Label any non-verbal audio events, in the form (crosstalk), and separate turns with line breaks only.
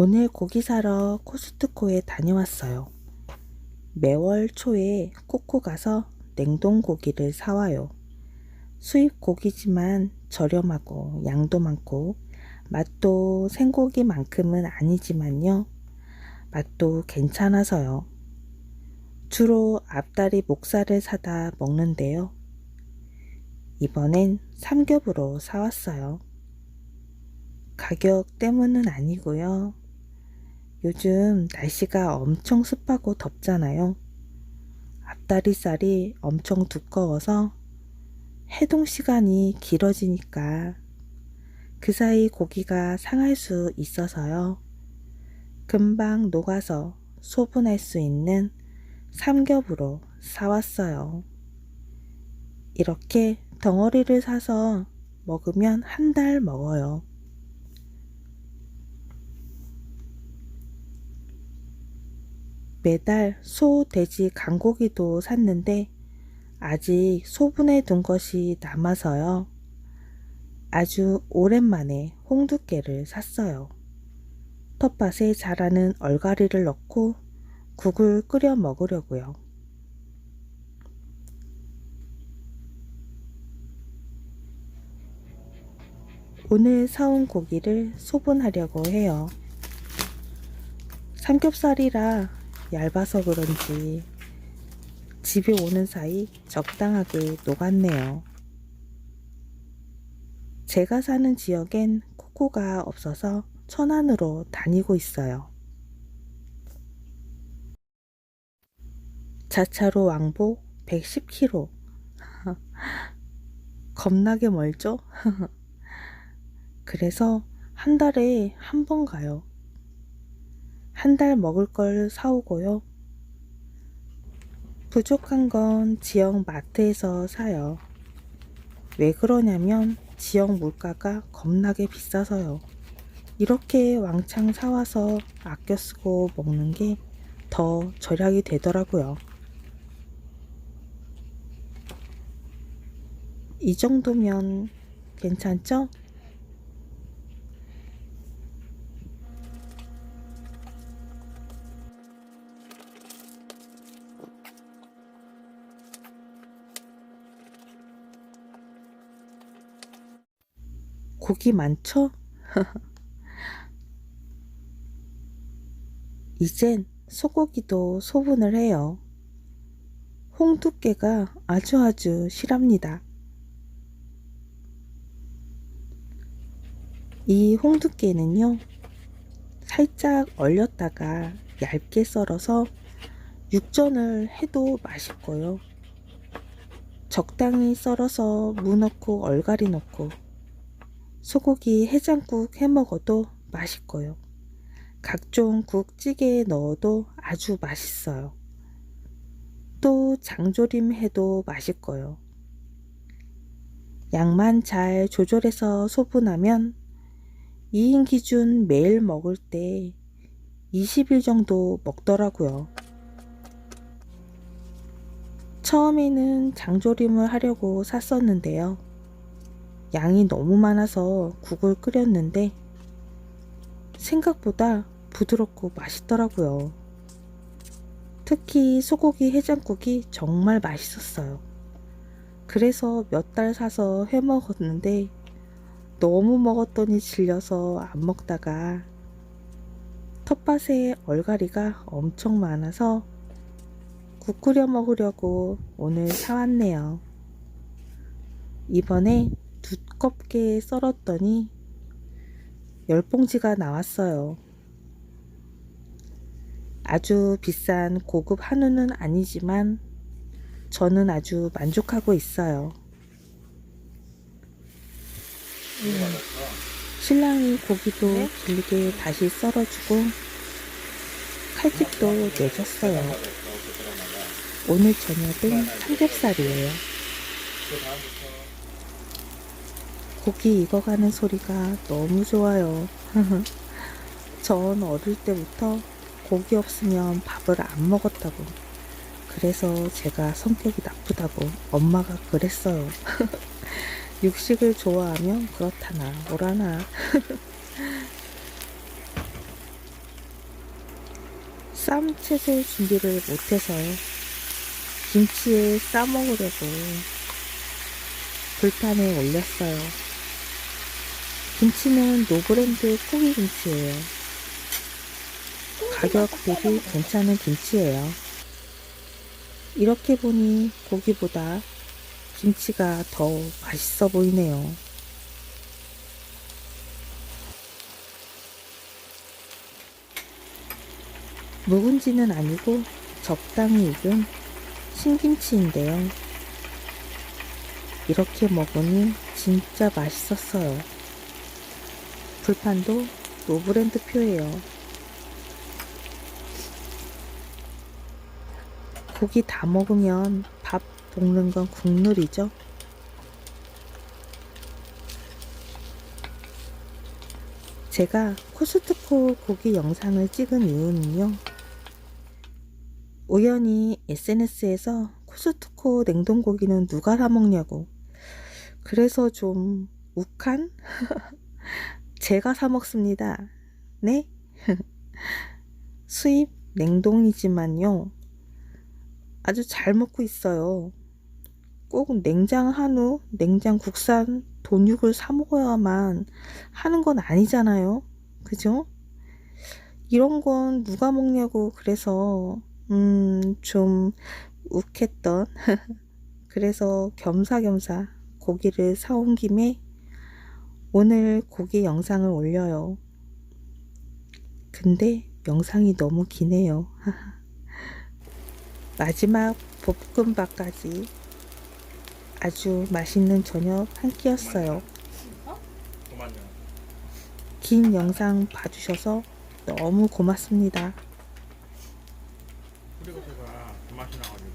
오늘 고기 사러 코스트코에 다녀왔어요. 매월 초에 코코 가서 냉동 고기를 사와요. 수입 고기지만 저렴하고 양도 많고 맛도 생고기만큼은 아니지만요. 맛도 괜찮아서요. 주로 앞다리 목살을 사다 먹는데요. 이번엔 삼겹으로 사왔어요. 가격 때문은 아니고요. 요즘 날씨가 엄청 습하고 덥잖아요. 앞다리살이 엄청 두꺼워서 해동 시간이 길어지니까 그 사이 고기가 상할 수 있어서요. 금방 녹아서 소분할 수 있는 삼겹으로 사왔어요. 이렇게 덩어리를 사서 먹으면 한 달 먹어요. 매달 소, 돼지, 간고기도 샀는데 아직 소분해 둔 것이 남아서요. 아주 오랜만에 홍두깨를 샀어요. 텃밭에 자라는 얼갈이를 넣고 국을 끓여 먹으려고요. 오늘 사온 고기를 소분하려고 해요. 삼겹살이라 얇아서 그런지 집에 오는 사이 적당하게 녹았네요. 제가 사는 지역엔 코코가 없어서 천안으로 다니고 있어요. 자차로 왕복 110km. (laughs) 겁나게 멀죠? (laughs) 그래서 한 달에 한 번 가요. 한 달 먹을 걸 사오고요. 부족한 건 지역 마트에서 사요. 왜 그러냐면 지역 물가가 겁나게 비싸서요. 이렇게 왕창 사와서 아껴 쓰고 먹는 게 더 절약이 되더라고요. 이 정도면 괜찮죠? 고기 많죠? (laughs) 이젠 소고기도 소분을 해요. 홍두깨가 아주 아주 실합니다. 이 홍두깨는요, 살짝 얼렸다가 얇게 썰어서 육전을 해도 맛있고요. 적당히 썰어서 무 넣고 얼갈이 넣고 소고기 해장국 해 먹어도 맛있고요. 각종 국 찌개에 넣어도 아주 맛있어요. 또 장조림 해도 맛있고요. 양만 잘 조절해서 소분하면 2인 기준 매일 먹을 때 20일 정도 먹더라고요. 처음에는 장조림을 하려고 샀었는데요. 양이 너무 많아서 국을 끓였는데 생각보다 부드럽고 맛있더라고요. 특히 소고기 해장국이 정말 맛있었어요. 그래서 몇 달 사서 해 먹었는데 너무 먹었더니 질려서 안 먹다가 텃밭에 얼갈이가 엄청 많아서 국 끓여 먹으려고 오늘 사왔네요. 이번에 두껍게 썰었더니 열 봉지가 나왔어요. 아주 비싼 고급 한우는 아니지만 저는 아주 만족하고 있어요. 신랑이 고기도 길게 다시 썰어주고 칼집도 내줬어요. 오늘 저녁은 삼겹살이에요. 고기 익어가는 소리가 너무 좋아요. (laughs) 전 어릴 때부터 고기 없으면 밥을 안 먹었다고. 그래서 제가 성격이 나쁘다고 엄마가 그랬어요. (laughs) 육식을 좋아하면 그렇다나 뭐라나. (laughs) 쌈 채소 준비를 못해서요. 김치에 싸 먹으려고 불판에 올렸어요. 김치는 노브랜드 포기 김치예요. 가격 대비 괜찮은 김치예요. 이렇게 보니 고기보다 김치가 더 맛있어 보이네요. 묵은지는 아니고 적당히 익은 신김치인데요. 이렇게 먹으니 진짜 맛있었어요. 불판도 노브랜드 표예요. 고기 다 먹으면 밥 볶는 건 국룰이죠. 제가 코스트코 고기 영상을 찍은 이유는요. 우연히 SNS에서 코스트코 냉동고기는 누가 사 먹냐고. 그래서 좀 욱한? (laughs) 제가 사 먹습니다. 네? (laughs) 수입 냉동이지만요. 아주 잘 먹고 있어요. 꼭 냉장 한우, 냉장 국산 돈육을 사 먹어야만 하는 건 아니잖아요. 그죠? 이런 건 누가 먹냐고 그래서 음, 좀 욱했던 (laughs) 그래서 겸사겸사 고기를 사온 김에 오늘 고기 영상을 올려요. 근데 영상이 너무 기네요. 마지막 볶음밥까지 아주 맛있는 저녁 한 끼였어요. 긴 영상 봐주셔서 너무 고맙습니다.
그리고 제가 그 맛이 나가지고